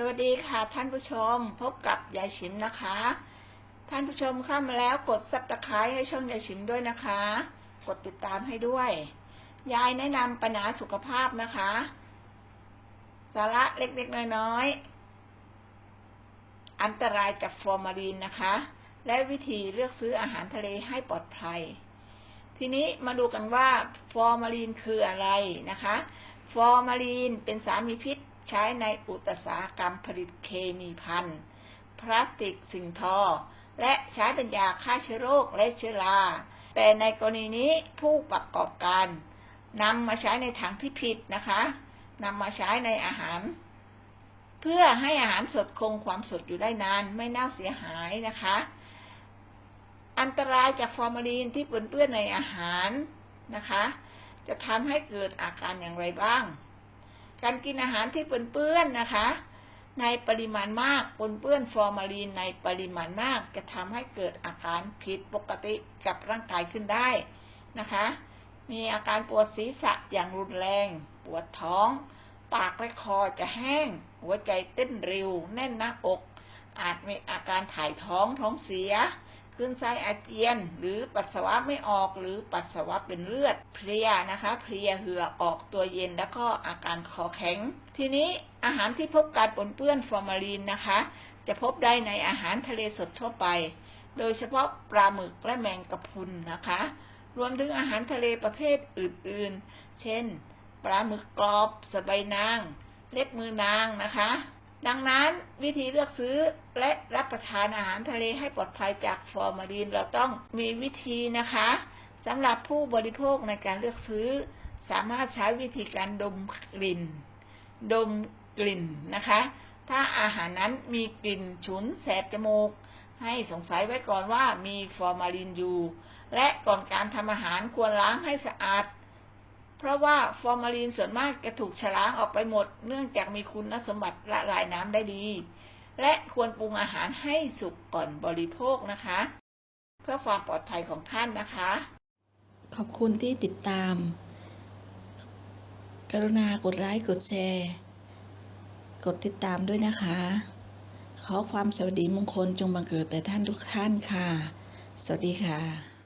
สวัสดีค่ะท่านผู้ชมพบกับยายชิมนะคะ ท่านผู้ชมเข้ามาแล้วกดซับสไครต์ให้ช่องยายชิมด้วยนะคะ กดติดตามให้ด้วย ยายแนะนำปัญหาสุขภาพนะคะ สาระเล็กๆน้อยๆอันตรายจากฟอร์มาลีนนะคะ และวิธีเลือกซื้ออาหารทะเลให้ปลอดภัย ทีนี้มาดูกันว่าฟอร์มาลีนคืออะไรนะคะ ฟอร์มาลีนเป็นสารมีพิษ ใช้ในอุตสาหกรรมผลิตเคมีพันพลาสติกสิ่งทอ และใช้เป็นยาฆ่าเชื้อโรคและเชื้อรา แต่ในกรณีนี้ผู้ประกอบการนำมาใช้ในทางที่ผิดนะคะนำมาใช้ในอาหาร เพื่อให้อาหารสดคงความสดอยู่ได้นานไม่เน่าเสียหายนะคะ อันตรายจากฟอร์มาลีนที่ปนเปื้อนในอาหารนะคะ จะทำให้เกิดอาการอย่างไรบ้าง การกินอาหารที่เปื้อนๆนะคะ ในปริมาณมากปนเปื้อนฟอร์มาลีนในปริมาณมากจะทำให้เกิดอาการผิดปกติกับร่างกายขึ้นได้นะคะ มีอาการปวดศีรษะอย่างรุนแรง ปวดท้อง ปากและคอจะแห้ง หัวใจเต้นเร็ว แน่นหน้าอก อาจมีอาการถ่ายท้องท้องเสีย ขึ้นไส้อาเจียน หรือปัสสาวะไม่ออกหรือปัสสาวะเป็นเลือด เพลียนะคะ เพลียเหือออกตัวเย็นแล้วก็อาการคอแข็ง ทีนี้อาหารที่พบการปนเปื้อนฟอร์มาลีนนะคะ จะพบได้ในอาหารทะเลสดทั่วไป โดยเฉพาะปลาหมึกและแมงกะพรุนนะคะ รวมถึงอาหารทะเลประเภทอื่นๆ เช่น ปลาหมึกกรอบสะใบายนาง เล็บมือนางนะคะ ดังนั้นวิธีเลือกซื้อและรับประทานอาหารทะเลให้ปลอดภัยจากฟอร์มาลีนเราต้องมีวิธีนะคะสำหรับผู้บริโภคในการเลือกซื้อ สามารถใช้วิธีการดมกลิ่น ดมกลิ่นนะคะ ถ้าอาหารนั้นมีกลิ่นฉุนแสบจมูก ให้สงสัยไว้ก่อนว่ามีฟอร์มาลีนอยู่ และก่อนการทำอาหารควรล้างให้สะอาด เพราะว่าฟอร์มาลีนส่วนมากจะถูกฉล้างออกไปหมด เนื่องจากมีคุณสมบัติละลายน้ำได้ดี และควรปรุงอาหารให้สุกก่อนบริโภคนะคะ เพื่อความปลอดภัยของท่านนะคะ ขอบคุณที่ติดตาม กรุณากดไลค์กดแชร์ กดติดตามด้วยนะคะ ขอความสวัสดีมงคลจงบังเกิดแต่ท่านทุกท่านค่ะ สวัสดีค่ะ